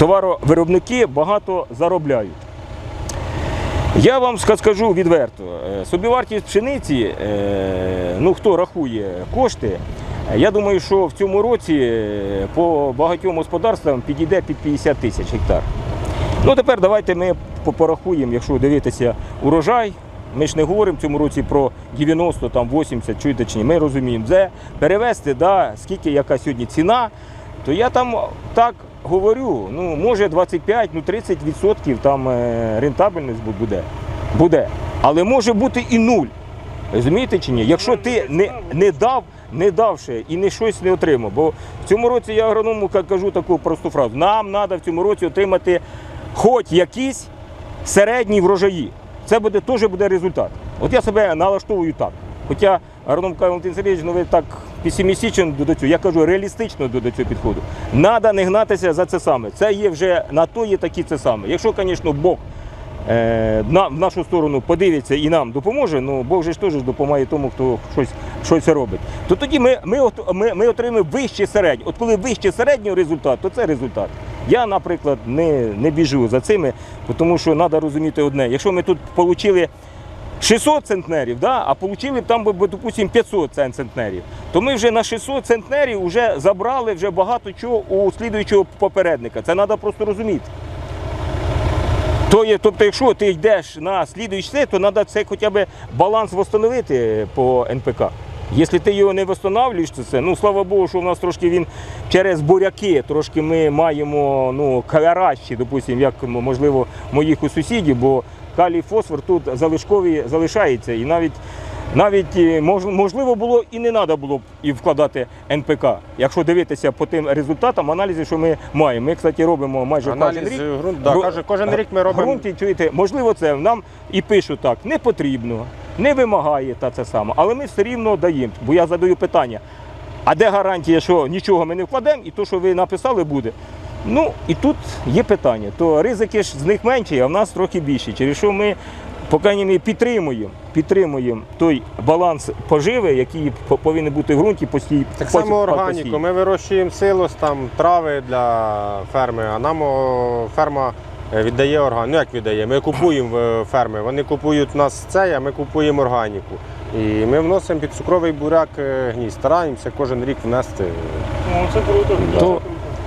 товаровиробники багато заробляють. Я вам скажу відверто, е, собівартість пшениці, е, ну хто рахує кошти, я думаю, що в цьому році е, по багатьом господарствам підійде під 50 тисяч гектар. Ну тепер давайте ми по- порахуємо, якщо дивитися урожай. Ми ж не говоримо в цьому році про 90, там 80, чуєте чи ні. Ми розуміємо, де перевести, да, скільки яка сьогодні ціна, то я там так говорю, ну може 25, ну 30% там е, рентабельність буде. буде. Але може бути і нуль. Розумієте чи ні? Якщо ти не, не дав, не давши і не щось не отримав. Бо в цьому році я агроному кажу таку просту фразу: нам треба в цьому році отримати хоч якісь середні врожаї. Це буде теж буде результат. От я себе налаштовую так. Хоча агроном Валентин Сергійович, ну ви так песимістично до цього. Я кажу реалістично до цього підходу. Надо не гнатися за це саме. Це є вже на то є такі це саме. Якщо, звісно, Бог е, на, в нашу сторону подивиться і нам допоможе, ну Бог же ж теж допомагає тому, хто щось, щось робить. То тоді ми, ми, ми, ми отримаємо вище середнє. От коли вище середнього результат, то це результат. Я, наприклад, не, не біжу за цими, тому що треба розуміти одне. Якщо ми тут отримали 600 центнерів, да, а отримали б там, би, 500 центнерів, то ми вже на 600 центнерів вже забрали вже багато чого у слідуючого попередника. Це треба просто розуміти. То є, тобто, якщо ти йдеш на слідуючий то треба це хоча б баланс встановити по НПК. Якщо ти його не встановлюєш, то це, ну слава Богу, що в нас трошки він через буряки, трошки ми маємо ну, кращі, допустимо, як можливо моїх у сусідів, бо калій фосфор тут залишковий залишається. І навіть навіть е, можливо було і не треба було б і вкладати НПК, якщо дивитися по тим результатам, аналізів, що ми маємо. Ми, кстати, робимо майже кожен Аналіз рік. ґрунту, да, кожен рік ми робимо. Грунті, чуєте, можливо, це нам і пишуть так, не потрібно, не вимагає та це саме, але ми все рівно даємо. Бо я задаю питання: а де гарантія, що нічого ми не вкладемо, і то, що ви написали, буде. Ну і тут є питання. То ризики ж з них менші, а в нас трохи більші. Через що ми, по крайній мірі, підтримуємо, підтримуємо той баланс поживи, який повинен бути в ґрунті постій. Так само органіку. Ми вирощуємо силос, там трави для ферми, а нам ферма віддає органіку. Ну як віддає? Ми купуємо в ферми. Вони купують у нас це, а ми купуємо органіку. І ми вносимо під цукровий буряк е, гній. Стараємося кожен рік внести. Ну, це круто. То,